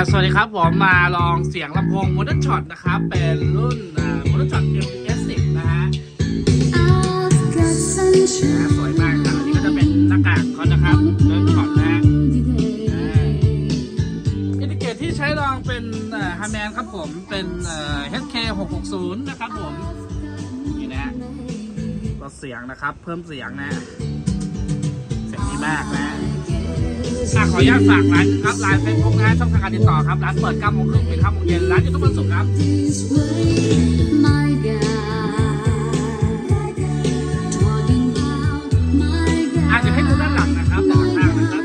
อะสวัสดีครับ ผมมาลองเสียงลำโพง Modern Shot นะครับ เป็นรุ่นอ่า Modern Shot MS10 นะฮะ I've got นะฮะสวยมากครับอันนี้ก็จะเป็นหน้ากากเขานะครับ Modern Shot นะฮะอินดิเกตที่ใช้ลองเป็นฮาร์แมนครับผม เป็นเอ่อ HK 660นะครับผม นี่นะฮะลดเสียงนะครับ เพิ่มเสียงนะ เสียงดีมากนะ ขออนุญาตฝากร้านครับร้านเป็นผมนะฮะช่องทางการติดต่อครับร้านเปิด9โมงครึ่งถึง5โมงเย็นร้านอยู่ทุกวันศุกร์ครับอาจจะเดี๋ยวให้ดูด้านหลังนะครับนหลังครับ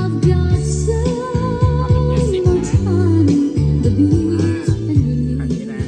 Of your soul, Thank นดีนะ